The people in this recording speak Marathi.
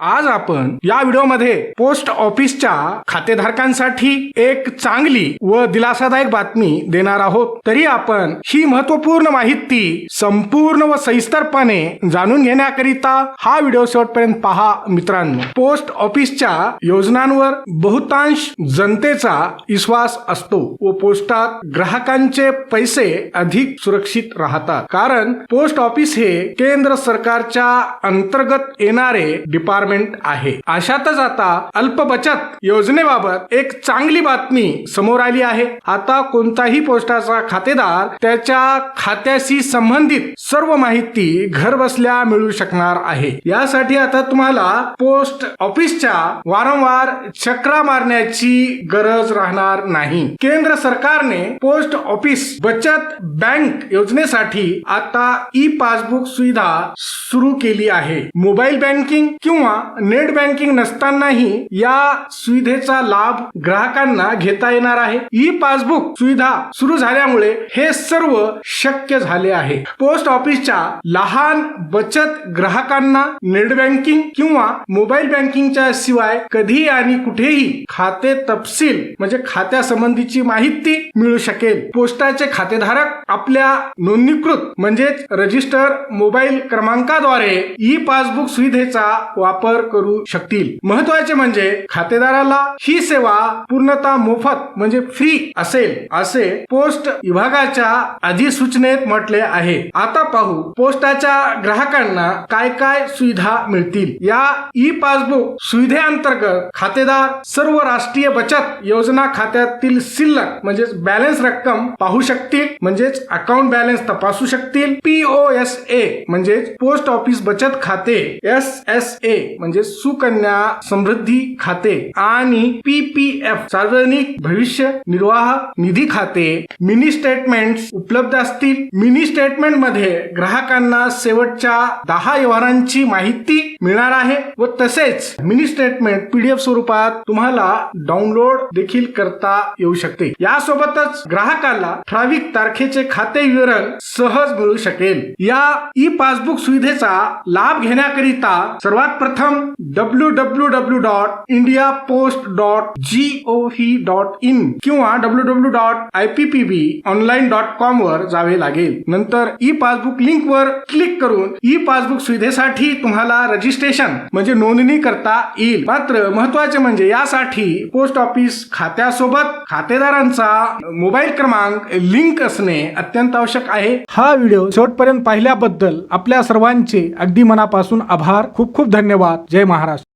आज आपण या व्हिडिओमध्ये पोस्ट ऑफिसच्या खातेधारकांसाठी एक चांगली व दिलासादायक बातमी देणार आहोत. तरी आपण ही महत्त्वपूर्ण माहिती संपूर्ण व सविस्तरपणे जाणून घेण्याकरिता हा व्हिडिओ शेवटपर्यंत पहा मित्रांनो. पोस्ट ऑफिसच्या योजनांवर बहुतांश जनतेचा विश्वास असतो व पोस्टात ग्राहकांचे पैसे अधिक सुरक्षित राहतात. कारण पोस्ट ऑफिस हे केंद्र सरकारच्या अंतर्गत येणारे डिपार्टमेंट आहे. अशातच आता अल्प बचत योजनेबाबत एक चांगली बातमी समोर आली आहे. आता कोणताही पोस्टाचा खातेदार त्याच्या खात्याशी संबंधित सर्व माहिती घर बसल्या मिळू शकणार आहे. यासाठी आता तुम्हाला पोस्ट ऑफिसच्या वारंवार चक्रा मारण्याची गरज राहणार नाही. केंद्र सरकारने पोस्ट ऑफिस बचत बँक योजनेसाठी आता ई पासबुक सुविधा सुरू केली आहे. मोबाईल बँकिंग किंवा नेट बँकिंग नसतानाही या सुविधेचा लाभ ग्राहकांना घेता येणार आहे. ई पासबुक सुविधा सुरू झाल्यामुळे हे सर्व शक्य झाले आहे. पोस्ट ऑफिसच्या लहान बचत ग्राहकांना नेट बँकिंग किंवा मोबाईल बँकिंगच्या शिवाय कधीही आणि कुठेही खाते तपशील म्हणजे खात्यासंबंधीची माहिती मिळू शकेल. पोस्टाचे खातेधारक आपल्या नोंदणीकृत म्हणजेच रजिस्टर मोबाईल क्रमांकाद्वारे ई पासबुक सुविधेचा वापर करू शकतील. महत्त्वाचे म्हणजे खातेदाराला ही सेवा पूर्णतः मोफत म्हणजे फ्री असेल असे पोस्ट विभागाच्या अधिसूचनेत म्हटले आहे. आता पाहू पोस्टाच्या ग्राहकांना काय काय सुविधा मिळतील. या ई पासबुक सुविधेअंतर्गत खातेदार सर्व राष्ट्रीय बचत योजना खात्यातील शिल्लक म्हणजेच बॅलन्स रक्कम पाहू शकतील म्हणजेच अकाउंट बॅलन्स तपासू शकतील. पीओ एस ए म्हणजेच पोस्ट ऑफिस बचत खाते. एस एस ए म्हणजे सुकन्या समृद्धी खाते आणि पीपीएफ सार्वजनिक भविष्य निर्वाह निधी खाते. मिनी स्टेटमेंट उपलब्ध असतील. मिनी स्टेटमेंटमध्ये ग्राहकांना शेवटच्या दहा व्यवहारांची माहिती मिळणार आहे व तसेच मिनी स्टेटमेंट पीडीएफ स्वरूपात तुम्हाला डाउनलोड देखील करता येऊ शकते. यासोबतच ग्राहकाला ठराविक तारखेचे खाते विवरण सहज मिळू शकेल. या ई पासबुक सुविधेचा लाभ घेण्याकरिता सर्वात प्रथम प्रथम W W W dot India post dot G O V dot in किंवा W W dot I P P B online dot com वर जावे लागेल. नंतर ई पासबुक लिंक वर क्लिक करून ई पासबुक सुविधेसाठी तुम्हाला रजिस्ट्रेशन म्हणजे नोंदणी करता येईल. मात्र महत्त्वाचे म्हणजे यासाठी पोस्ट ऑफिस खात्यासोबत खातेदारांचा मोबाईल क्रमांक लिंक असणे अत्यंत आवश्यक आहे. हा व्हिडिओ शेवटपर्यंत पाहिल्याबद्दल आपल्या सर्वांचे अगदी मनापासून आभार. खूप खूप धन्यवाद. जय महाराष्ट्र.